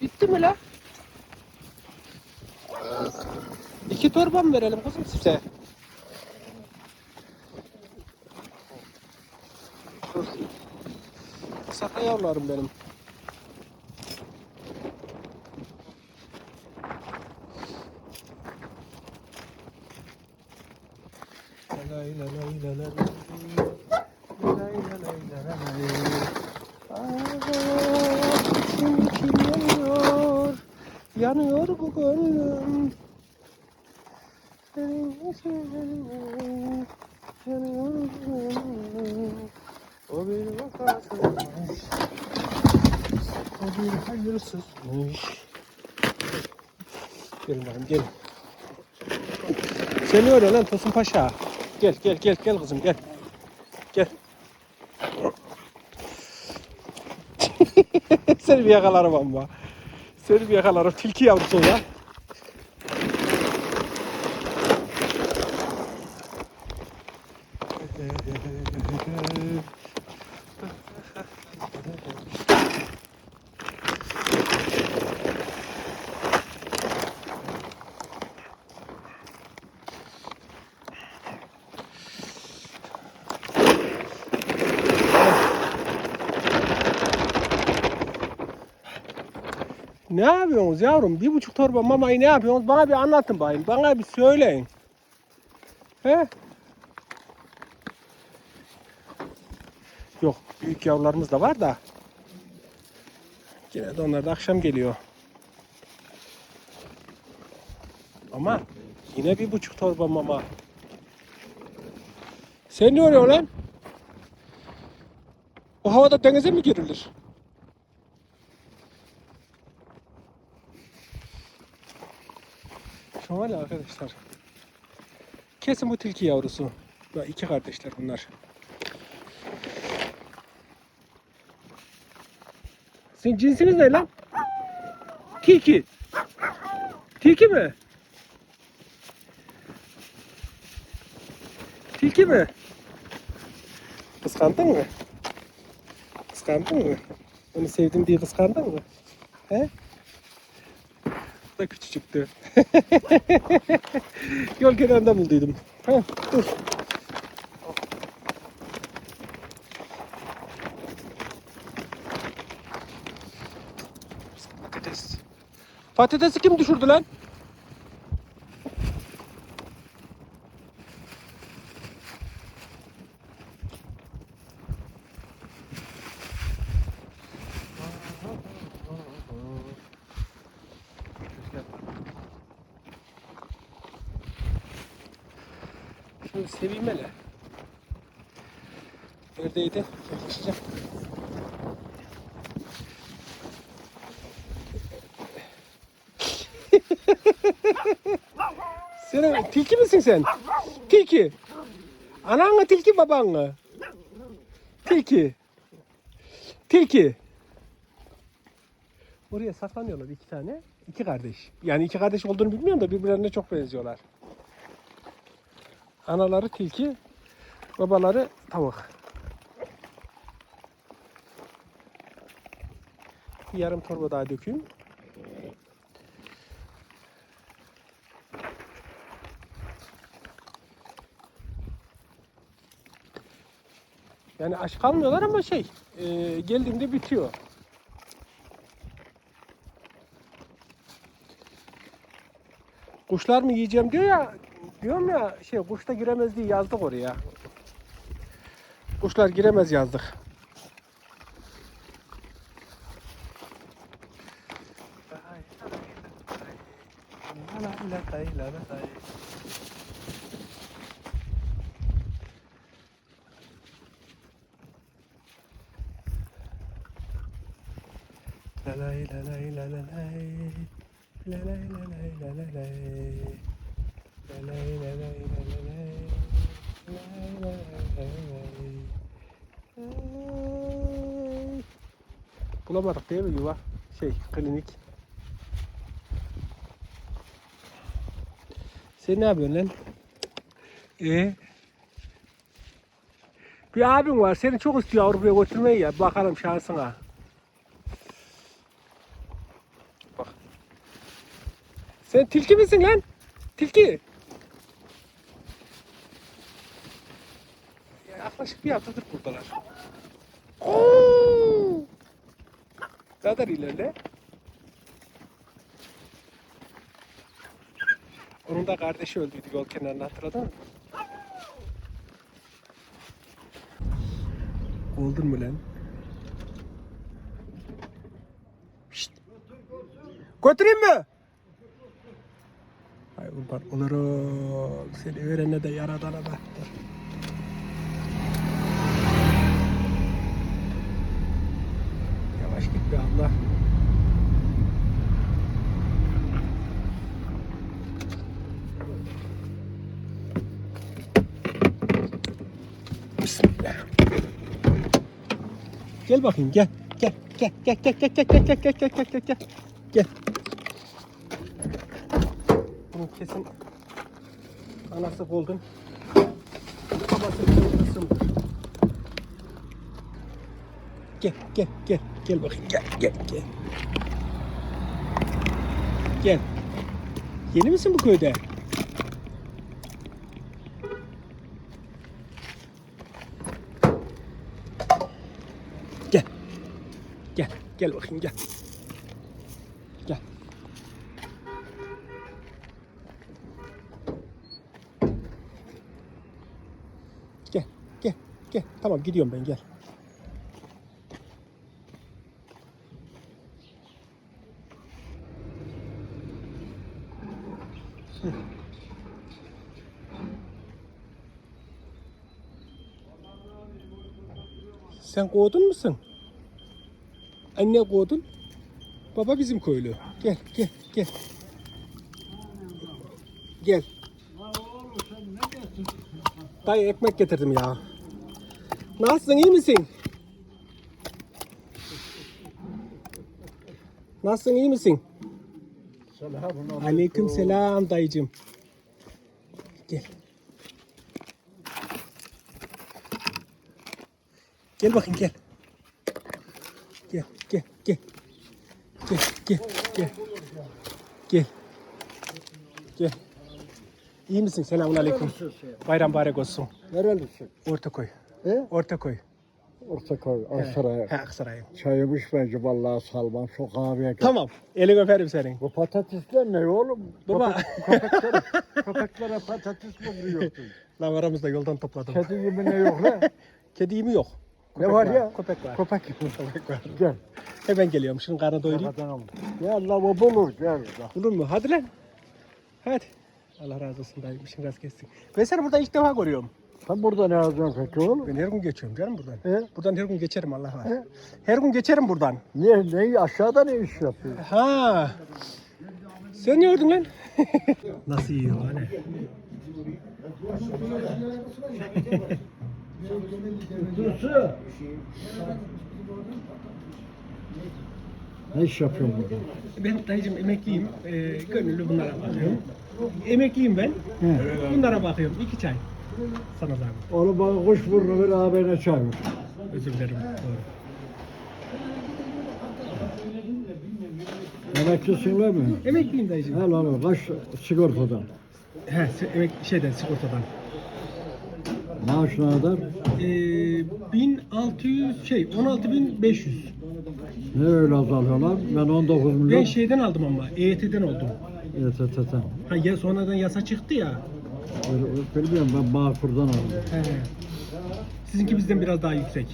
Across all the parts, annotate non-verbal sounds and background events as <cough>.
Bitti mi la? İki torba mı verelim kızım size? Dur. Saka yavrularım benim. Şimdi kim yanıyor? Yanıyor bu gönlüm. Senin için yanıyor, bu gönlüm. O bir vakasızmış, o bir hayırsızmış. Gelin bakalım gelin. Seni öyle lan Tosun Paşa. Gel gel gel gel kızım gel. Gel. <laughs> Seni bir yakalarım ama. Seni bir yakalarım. Tilki yavrusu o ya. Ne yapıyorsunuz yavrum? Bir buçuk torba mamayı ne yapıyorsunuz? Bana bir anlatın bayım. Bana bir söyleyin. He? Yok. Büyük yavrularımız da var da. Yine de onlar da akşam geliyor. Ama yine bir buçuk torba mama. Sen ne oluyor lan? O havada denize mi girilir? Ya arkadaşlar. Kesin bu tilki yavrusu. İki kardeşler bunlar. Sizin cinsiniz ne lan? Tilki. Tilki mi? Tilki mi? Kıskandın mı? Kıskandın mı? Onu sevdim diye kıskandın mı? He? Da küçücüktü. <laughs> Yol kenarında bulduydum. Ha, dur. Patates. Patatesi kim düşürdü lan? Yaklaşacağım. <laughs> sen tilki misin sen? Tilki. Anan mı tilki baban mı? Tilki. Tilki. Oraya saklanıyorlar iki tane. İki kardeş. Yani iki kardeş olduğunu bilmiyorum da birbirlerine çok benziyorlar. Anaları tilki, babaları tavuk. Bir yarım torba daha dökeyim. Yani aç kalmıyorlar ama şey, e, geldiğinde bitiyor. Kuşlar mı yiyeceğim diyor ya, diyorum ya şey kuş da giremez diye yazdık oraya. Kuşlar giremez yazdık. La la la la la la la la la la la la la La la. Bulamadık değil mi yuva? Şey, klinik. Sen ne yapıyorsun lan? Ee? Bir abin var, seni çok istiyor Avrupa'ya götürmeyi ya. Bakalım şansına. Sen tilki misin lan? Tilki. Yaklaşık bir haftadır buradalar. Oo! Kadar ilerle. Onun da kardeşi öldüydü yol kenarında hatırladın mı? Oldun mu lan? Şşt. Götüreyim mi? Ay kurban olurum. Seni verene de yaradana da. Bakayım gel. Gel gel gel gel gel gel gel gel gel gel gel gel gel. Gel. Bunun kesin anası Golden. Babası kızımdır. Gel gel gel gel bakayım gel gel gel. Gel. Yeni misin bu köyde? Gel. Gel. Bakayım gel. Gel. Gel. Gel. Gel. Tamam gidiyorum ben gel. Sen kovdun musun? Anne kovdun. Baba bizim köylü. Gel gel gel. Gel. Dayı ekmek getirdim ya. Nasılsın iyi misin? Nasılsın iyi misin? Aleyküm selam dayıcım. Gel. Gel bakayım gel. Gel gel gel. Gel gel gel. Gel. İyi misin? Selamun aleyküm. Bayram mübarek olsun. Nerelisin? Ortaköy. He? Ortaköy. Ortaköy, Aksaray'a. He Aksaray'ım. Çayımı içmeyince vallahi salmam. Şu kahveye gel. Tamam. Elini öperim senin. Bu patatesler ne oğlum? Baba. Köpek, köpeklere, köpeklere patates mi vuruyorsun? <laughs> Lan aramızda yoldan topladım. Kedi gibi ne yok lan? <laughs> Kedi mi yok? Ne var ya? Köpek var. Köpek. <laughs> Köpek var. Gel. Hemen geliyorum. Şunun karnını doyurayım. Gel la bu bulur gel. Bulur mu? Hadi lan. Hadi. Allah razı olsun dayım. İşin rast kessin. Ben seni burada ilk defa görüyorum. Sen burada ne yazacaksın peki oğlum? Ben her gün geçiyorum canım buradan. He? Buradan her gün geçerim Allah var. He? Her gün geçerim buradan. Niye, ne, aşağıda ne iş yapıyorsun? Ha. Sen ne gördün lan? <laughs> Nasıl yiyor hani? <laughs> Ne iş yapıyorsun burada? Ben dayıcım emekliyim. Ee, gönüllü bunlara bakıyorum. Emekliyim ben. He. Bunlara bakıyorum. İki çay. Sana zahmet. Oğlum bana kuş burnu ver ağabeyine çay ver. Özür dilerim. Doğru. Emeklisin değil mi? Emekliyim dayıcım. Helal olsun. Kaç sigortadan? He, se- emek şeyden sigortadan. Ne kadar? Ee, 1600 şey 16500. Ne öyle azalıyorlar? Ben 19 Ben milyon. şeyden aldım ama EYT'den oldum. Evet. Ha ya sonradan yasa çıktı ya. Öyle- Bilmiyorum ben Bağkur'dan aldım. He. Sizinki bizden biraz daha yüksek.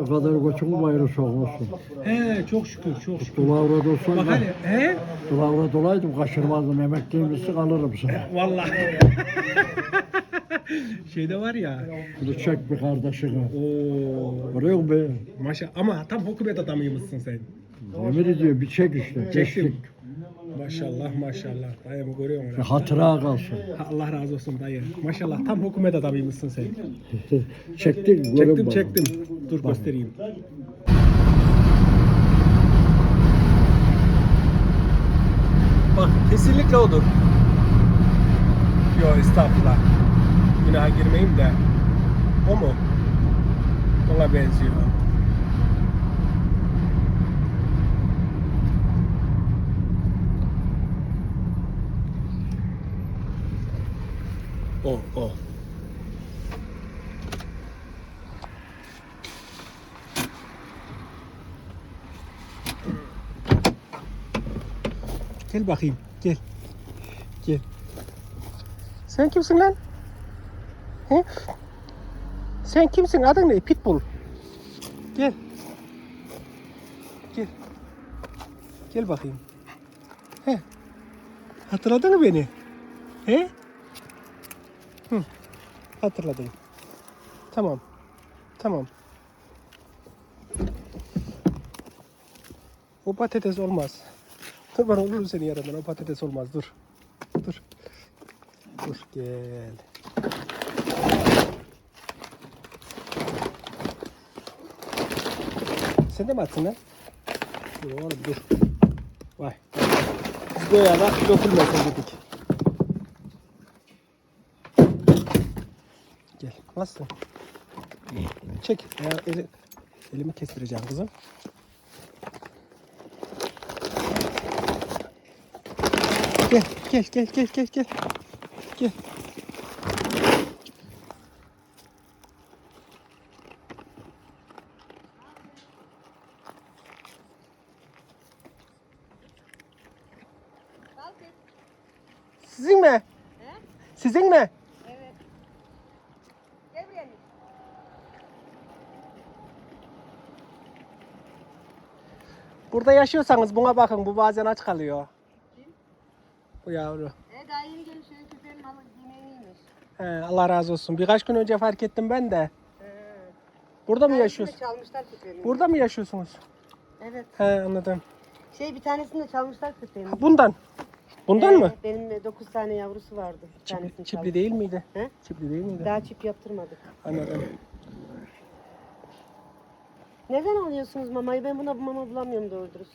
O kadar koçumu bayırı sokmuşsun. He çok şükür çok şükür. Dulavra Bak da, hele he dulavra dolaydım kaçırmazdım. Emekliymişsin alırım sana. vallahi. <laughs> <laughs> Şeyde var ya. Bunu çek bir kardeşine. Oo. Görüyor musun be? Maşa ama tam hükümet adamıymışsın sen. Yemin ediyorum bir çek işte. Çektim. Maşallah maşallah. Dayımı görüyor musun? hatıra kalsın. Allah razı olsun dayı. Maşallah tam hükümet adamıymışsın sen. <laughs> Çektim bana. çektim. Dur göstereyim. Bak kesinlikle odur. Yo estağfurullah günaha girmeyeyim de o mu? Ona benziyor. O, o. Gel bakayım, gel. Gel. Sen kimsin lan? He? Sen kimsin? Adın ne? Pitbull. Gel. Gel. Gel bakayım. He. Hatırladın mı beni? He? Hı. Hatırladım. Tamam. Tamam. O patates olmaz. Dur ben olurum seni yaradan. O patates olmaz. Dur. Dur. Dur gel. Sen de mi attın lan? Dur oğlum dur. Vay. Biz böyle da dökülmesin dedik. Gel. Nasılsın? Çek. Ya, eli, elimi kestireceğim kızım. Gel, gel, gel, gel, gel, gel. Gel. Sizin mi? Sizin mi? Evet. Gel buraya. Burada yaşıyorsanız buna bakın. Bu bazen aç kalıyor. Bu yavru. E daha yeni gelmiş şöyle köpeğin malı yemeğiymiş. He, Allah razı olsun. Birkaç gün önce fark ettim ben de. He. Burada mı Bir tanesini de yaşıyorsun? çalmışlar köpeğimi. Burada mı yaşıyorsunuz? Evet. He anladım. Şey bir tanesini de çalmışlar köpeğimi. Ha, Bundan. Bundan Ee, mı? Benim 9 tane yavrusu vardı. Bir Çipli, tanesini çipli çalmış. değil miydi? He? Çipli değil miydi? Daha çip yaptırmadık. Anladım. Neden alıyorsunuz mamayı? Ben buna mama bulamıyorum doğru dürüst.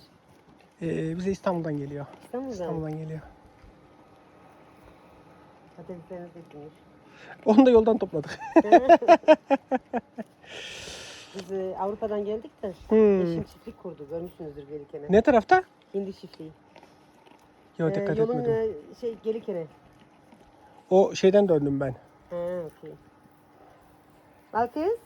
Ee, bize İstanbul'dan geliyor. İstanbul'dan. İstanbul'dan geliyor. Patatesleriniz bitmiş. Onu da yoldan topladık. <laughs> Biz e, Avrupa'dan geldik de Hmm. eşim çiftlik kurdu. Görmüşsünüzdür gelirken. Ne tarafta? Hindi çiftliği. Yok Ee, dikkat yolun etmedim. e, şey gelirken. O şeyden döndüm ben. Ha okey. Kız.